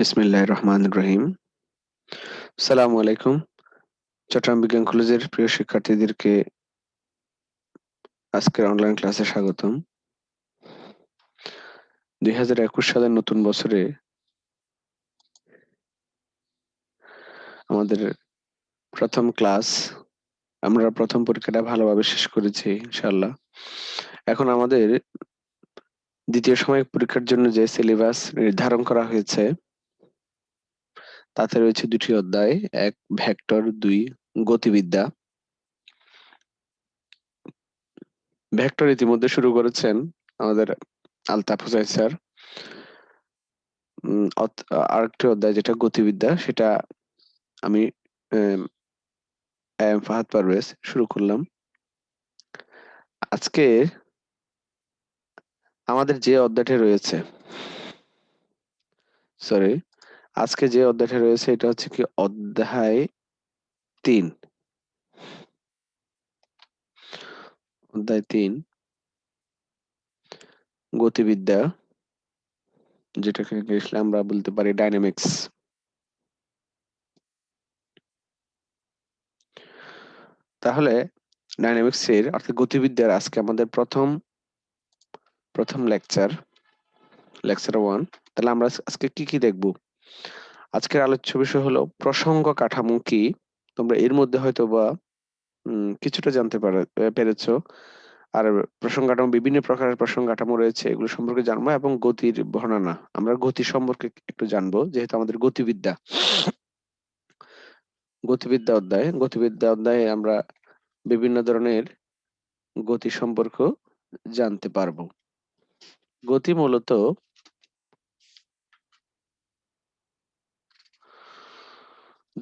বিসমিল্লাহ রহমান রহিম। সালামু আলাইকুম। চট্টগ্রাম বিজ্ঞান কলেজের প্রিয় শিক্ষার্থীদেরকে আজকের অনলাইন ক্লাসে স্বাগতম। দুই হাজার একুশ সালের নতুন বছরে আমাদের প্রথম ক্লাস আমরা প্রথম পরীক্ষাটা ভালোভাবে শেষ করেছি ইনশাল্লাহ এখন আমাদের দ্বিতীয় সময় পরীক্ষার জন্য যে সিলেবাস নির্ধারণ করা হয়েছে তাতে রয়েছে দুটি অধ্যায়, এক ভেক্টর, দুই গতিবিদ্যা। ভেক্টর ইতিমধ্যে শুরু করেছেন আমাদের আলতাফ হুসাইন স্যার। আরেকটি অধ্যায় যেটা গতিবিদ্যা, সেটা আমি এম ফাহাদ পারভেজ শুরু করলাম। আজকে আমাদের যে অধ্যায়টি রয়েছে, সরি আজকে যে অধ্যায়টা রয়েছে, এটা হচ্ছে কি অধ্যায় তিন। অধ্যায় তিন। গতিবিদ্যা, যেটাকে ইংলিশে আমরা বলতে পারি ডাইনামিক্স তাহলে ডাইনামিক্স এর অর্থাৎ গতিবিদ্যার আজকে আমাদের প্রথম প্রথম লেকচার লেকচার ওয়ান তাহলে আমরা আজকে কি কি দেখব? আজকের আলোচ্য বিষয় হলো প্রসঙ্গ কাঠামো কি? তোমরা এর মধ্যে হয়তো বা কিছুটা জানতে পেরেছ। আর প্রসঙ্গ কাঠামো, বিভিন্ন প্রকারের প্রসঙ্গ কাঠামো রয়েছে, এগুলো সম্পর্কে জানব এবং গতির বর্ণনা। আমরা গতি সম্পর্কে একটু জানব, যেহেতু আমাদের গতিবিদ্যা। গতিবিদ্যা অধ্যায়, গতিবিদ্যা অধ্যায়ে আমরা বিভিন্ন ধরনের গতি সম্পর্ক জানতে পারব। গতি মূলত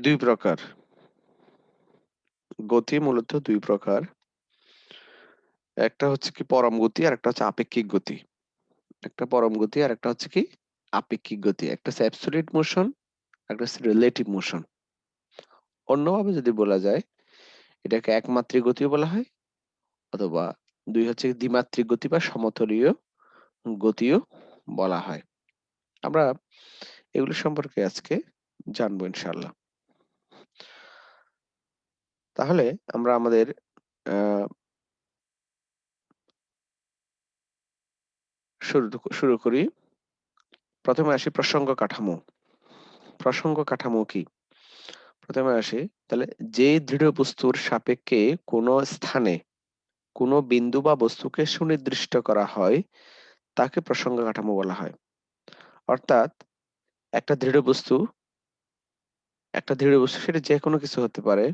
দুই প্রকার। গতি মূলত দুই প্রকার। একটা হচ্ছে কি পরম গতি, আর একটা হচ্ছে আপেক্ষিক গতি। একটা পরম গতি, আর একটা হচ্ছে কি আপেক্ষিক গতি। একটা অ্যাবসলিউট মোশন একটা রিলেটিভ মোশন অন্যভাবে যদি বলা যায়, এটাকে একমাত্রিক গতিও বলা হয়, অথবা দুই হচ্ছে দ্বিমাত্রিক গতি বা সমতলীয় গতিও বলা হয়। আমরা এগুলো সম্পর্কে আজকে জানব ইনশাল্লাহ তাহলে আমরা আমাদের শুরু করি। প্রথমে আসি প্রসঙ্গ কাঠামো। প্রসঙ্গ কাঠামো কি? প্রথমে আসি, তাহলে যে দৃঢ় বস্তুর সাপেক্ষে কোনো স্থানে কোনো বিন্দু বা বস্তুকে সুনির্দিষ্ট করা হয়, তাকে প্রসঙ্গ কাঠামো বলা হয়। অর্থাৎ একটা দৃঢ় বস্তু একটা দৃঢ় বস্তু সেটা যে কোনো কিছু হতে পারে।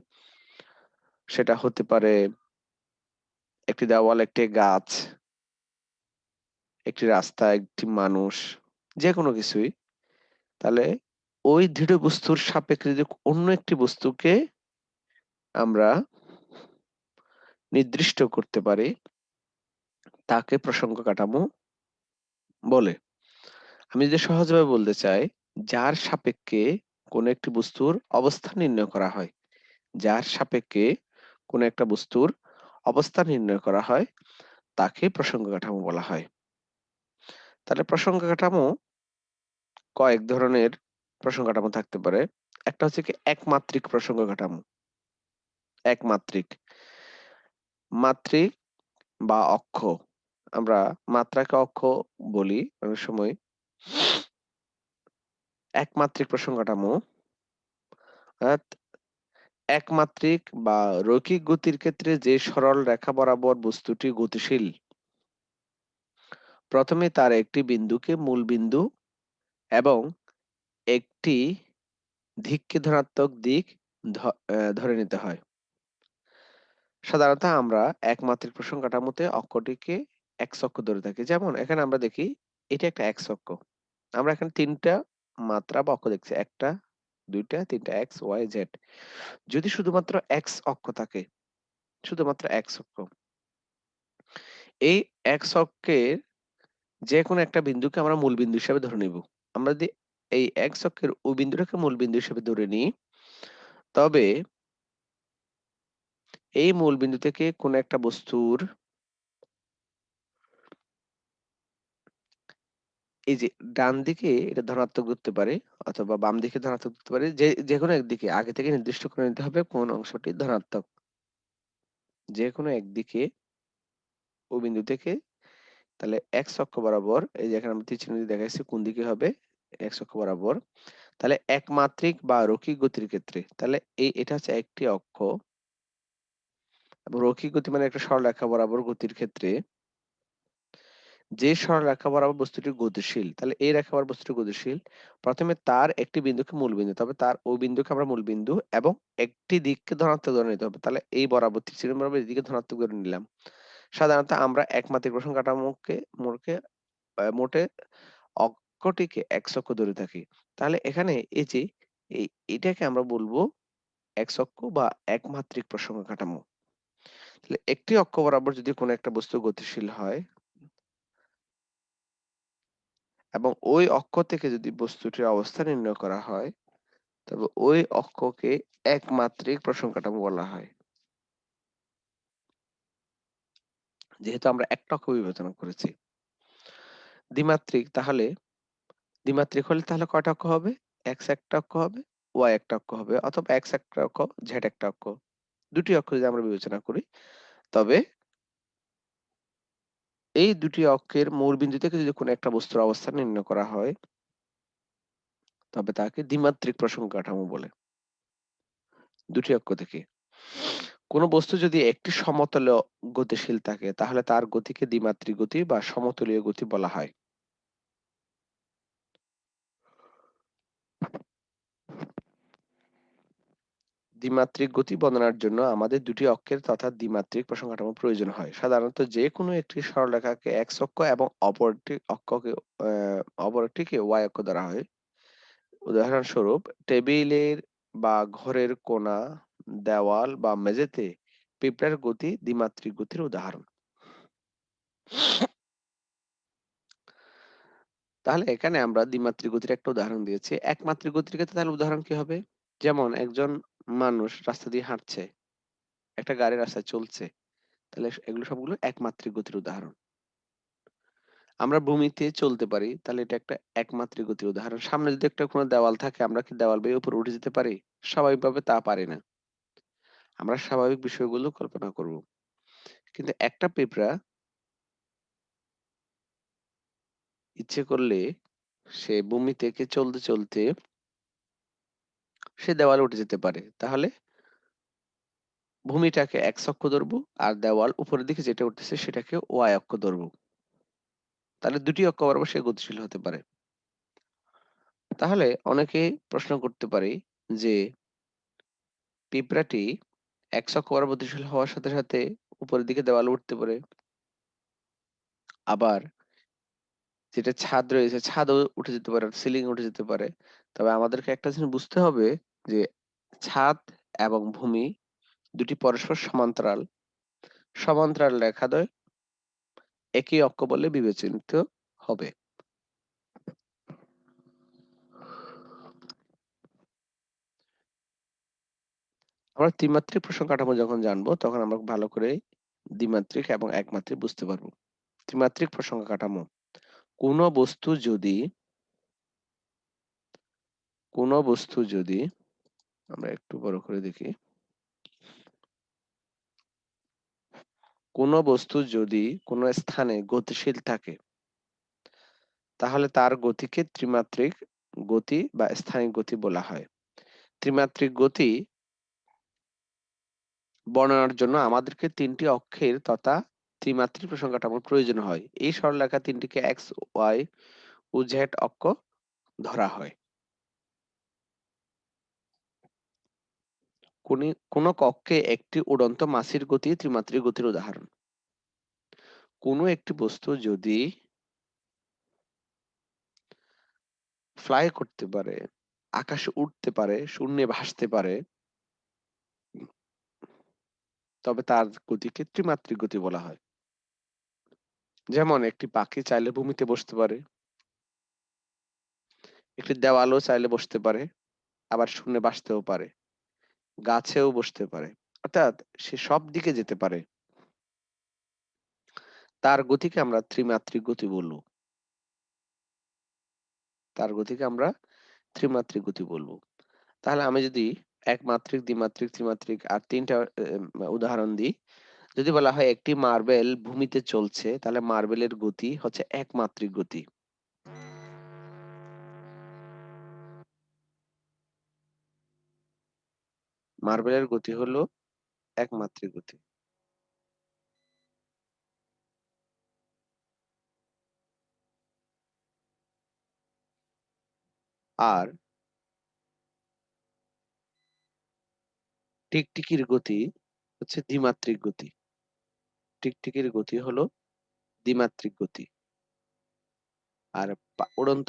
সেটা হতে পারে একটি দেওয়াল, একটি গাছ, একটি রাস্তা, একটি মানুষ যে কোনো কিছুই। তাহলে ওই দৃঢ় বস্তুর সাপেক্ষে যদি অন্য একটি বস্তুকে আমরা নির্দিষ্ট করতে পারি, তাকে প্রসঙ্গ কাঠামো বলে। আমি যদি সহজভাবে বলতে চাই, যার সাপেক্ষে কোন একটি বস্তুর অবস্থান নির্ণয় করা হয়, যার সাপেক্ষে কোন একটা বস্তুর অবস্থান নির্ণয় করা হয়, তাকে প্রসঙ্গ কাঠামো বলা হয়। তাহলে প্রসঙ্গ কাঠামো কয়েক ধরনের প্রসঙ্গ কাঠামো থাকতে পারে। একটা হচ্ছে কি একমাত্রিক প্রসঙ্গ কাঠামো। একমাত্রিক। মাত্রিক বা অক্ষ। আমরা মাত্রাকে অক্ষ বলি অনেক সময়। একমাত্রিক প্রসঙ্গ কাঠামো একমাত্রিক বা রৈখিক গতির ক্ষেত্রে যে সরল রেখা বরাবর বস্তুটি গতিশীল। প্রথমে তার একটি বিন্দুকে মূল বিন্দু এবং একটি দিককে ধনাত্মক দিক ধরে নিতে হয়। সাধারণত আমরা একমাত্রিক প্রসঙ্গ কাঠামোতে অক্ষটিকে এক অক্ষ ধরে থাকি। যেমন এখানে আমরা দেখি, এটা একটা এক অক্ষ। আমরা এখানে তিনটা মাত্রা বা অক্ষ দেখছি। একটা দুইটা, তিনটা, এক্স, ওয়াই, জেড। যদি শুধুমাত্র এক্স অক্ষ থাকে, শুধুমাত্র এক্স অক্ষ। এই এক্স অক্ষের যে কোনো একটা বিন্দুকে আমরা মূল বিন্দু হিসাবে ধরে নিব। আমরা যদি এই এক্স অক্ষের ও বিন্দুটাকে মূল বিন্দু হিসেবে ধরে নিই, তবে এই মূল বিন্দু থেকে কোন একটা বস্তুর এই যে ডান দিকে এটা ধনাত্মক ধরতে পারে অথবা বাম দিকে ধনাত্মক ধরতে পারে, যে, যেকোনো একদিকে আগে থেকে নির্দিষ্ট করে নিতে হবে কোন অংশটি ধনাত্মক। যে কোনো একদিকে ও বিন্দু থেকে, তাহলে এক্স অক্ষ বরাবর, এই যে এখানে তীর চিহ্ন দিয়ে দেখাইছি কোন দিকে হবে এক্স অক্ষ বরাবর, তাহলে একমাত্রিক বা রৈখিক গতির ক্ষেত্রে, তাহলে এই, এটা হচ্ছে একটি অক্ষ। এবং রৈখিক গতি মানে একটা সরলরেখা বরাবর গতির ক্ষেত্রে যে সরলরেখা বরাবর বস্তুটি গতিশীল, তাহলে এই রেখা বরাবর বস্তুটি গতিশীল, প্রথমে তার একটি বিন্দুকে মূল বিন্দু তবে তার ওই বিন্দুকে আমরা মূল বিন্দু এবং একটি দিককে ধনাত্মক ধরে নিতে হবে, তাহলে এই বরাবর তীর বরাবর এদিকে ধনাত্মক ধরে নিলাম। সাধারণত আমরা একমাত্রিক প্রশ্ন কাঠামোকে, মোড়কে মোটে অক্ষটিকে এক অক্ষ ধরে থাকি, তাহলে এখানে এই যে এটাকে আমরা বলব এক অক্ষ বা একমাত্রিক প্রসঙ্গ কাঠামো। একটি অক্ষ বরাবর যদি কোনো একটা বস্তু গতিশীল হয় এবং ওই অক্ষ থেকে যদি বস্তুটির অবস্থান নির্ণয় করা হয়, তবে ওই অক্ষকে একমাত্রিক প্রসঙ্গ কাঠামো বলা হয়। যেহেতু আমরা একটা অক্ষ বিবেচনা করেছি। দ্বিমাত্রিক তাহলে, দ্বিমাত্রিক হলে তাহলে কয়টা অক্ষ হবে? এক্স একটা অক্ষ হবে, ওয়াই একটা অক্ষ হবে, অথবা এক্স একটা অক্ষ, জেড একটা অক্ষ। দুটি অক্ষ যদি আমরা বিবেচনা করি, তবে এই দুটি অক্ষের মূল বিন্দু থেকে যদি কোনো একটা বস্তুর অবস্থান নির্ণয় করা হয়, তবে তাকে দ্বিমাত্রিক প্রসঙ্গ কাঠামো বলে। দুটি অক্ষ থেকে। কোন বস্তু যদি একটি সমতলে গতিশীল থাকে, তাহলে তার গতিকে দ্বিমাত্রিক গতি বা সমতলীয় গতি বলা হয়। দ্বিমাত্রিক গতি বর্ণনার জন্য আমাদের দুটি অক্ষের তথা দ্বিমাত্রিক প্রসঙ্গ কাঠামো প্রয়োজন হয়। সাধারণত যে কোনো একটি সরলরেখাকে এক্স অক্ষ এবং অপরটি অক্ষকে অপরটিকে ওয়াই অক্ষ ধরা হয়। উদাহরণস্বরূপ, টেবিলের বা ঘরের কোণা, দেওয়াল বা মেঝেতে পিঁপড়ার গতি দ্বিমাত্রিক গতির উদাহরণ। তাহলে এখানে আমরা দ্বিমাত্রিক গতির একটা উদাহরণ দিয়েছি। একমাত্রিক গতির ক্ষেত্রে তাহলে উদাহরণ কি হবে? যেমন একজন মানুষ রাস্তা দিয়ে হাঁটছে, একটা গাড়ি রাস্তায় চলছে, তাহলে এগুলো সবগুলো একমাত্রিক গতির উদাহরণ। আমরা ভূমিতে চলতে পারি, তাহলে এটা একটা একমাত্রিক গতির উদাহরণ। সামনে যদি একটা কোনো দেওয়াল থাকে, আমরা কি দেওয়াল বেয়ে উপরে উঠে যেতে পারি? স্বাভাবিকভাবে তা পারি না। আমরা স্বাভাবিক বিষয়গুলো কল্পনা করব। কিন্তু একটা পিঁপড়া ইচ্ছে করলে সে ভূমি থেকে চলতে চলতে সে দেওয়ালে উঠে যেতে পারে। তাহলে ভূমিটাকে এক অক্ষ ধরবো আর দেওয়াল উপরের দিকে যেটা উঠতেছে সেটাকে ওয়াই অক্ষ ধরবো। তাহলে দুটি অক্ষ বরাবর সে গতিশীল হতে পারে। তাহলে অনেকে প্রশ্ন করতে পারে যে পিঁপড়াটি এক অক্ষ বরাবর গতিশীল হওয়ার সাথে সাথে উপরের দিকে দেওয়াল উঠতে পারে। আবার যেটা ছাদ রয়েছে, ছাদও উঠে যেতে পারে, সিলিং উঠে যেতে পারে। তবে আমাদেরকে একটা জিনিস বুঝতে হবে যে ছাদ এবং ভূমি দুটি পরস্পর সমান্তরাল। সমান্তরাল রেখা রেখাদ্বয় একই অক্ষ বলে বিবেচিত হবে। আমরা ত্রিমাত্রিক প্রশ্ন কাঠামো যখন জানব, তখন আমরা ভালো করে দ্বিমাত্রিক এবং একমাত্রিক বুঝতে পারব। ত্রিমাত্রিক প্রসঙ্গ কাঠামো কোন বস্তু যদি কোন বস্তু যদি, আমরা একটু বড় করে দেখি, কোন বস্তু যদি কোন স্থানে গতিশীল থাকে, তাহলে তার গতিকে ত্রিমাত্রিক গতি বা স্থানিক গতি বলা হয়। ত্রিমাত্রিক গতি বর্ণনার জন্য আমাদেরকে তিনটি অক্ষের তথা ত্রিমাত্রিক প্রসঙ্গটা আমার প্রয়োজন হয়। এই সরলরেখা তিনটিকে এক্স ওয়াই ও জেড অক্ষ ধরা হয়। কোন কক্ষে একটি উড়ন্ত মাসির গতি ত্রিমাত্রিক গতির উদাহরণ। কোন একটি বস্তু যদি ফ্লাই করতে পারে, আকাশে উঠতে পারে, শূন্যে ভাসতে পারে, তবে তার গতিকে ত্রিমাত্রিক গতি বলা হয়। যেমন একটি পাখি চাইলে ভূমিতে বসতে পারে, একটি দেওয়ালও চাইলে বসতে পারে, আবার শূন্যে বাসতেও পারে। গাছেও বসতে পারে। অর্থাৎ সে সব দিকে যেতে পারে। তার গতিকে আমরা ত্রিমাত্রিক গতি বলব। তার গতিকে আমরা ত্রিমাত্রিক গতি বলব। তাহলে আমি যদি একমাত্রিক দ্বিমাত্রিক ত্রিমাত্রিক আর তিনটা উদাহরণ দিই। যদি বলা হয় একটি মার্বেল ভূমিতে চলছে, তাহলে মার্বেলের গতি হচ্ছে একমাত্রিক গতি। মার্বেলের গতি হলো একমাত্রিক গতি। আর টিকটিকির গতি হচ্ছে দ্বিমাত্রিক গতি। টিকটিকির গতি হলো দ্বিমাত্রিক গতি। আর উড়ন্ত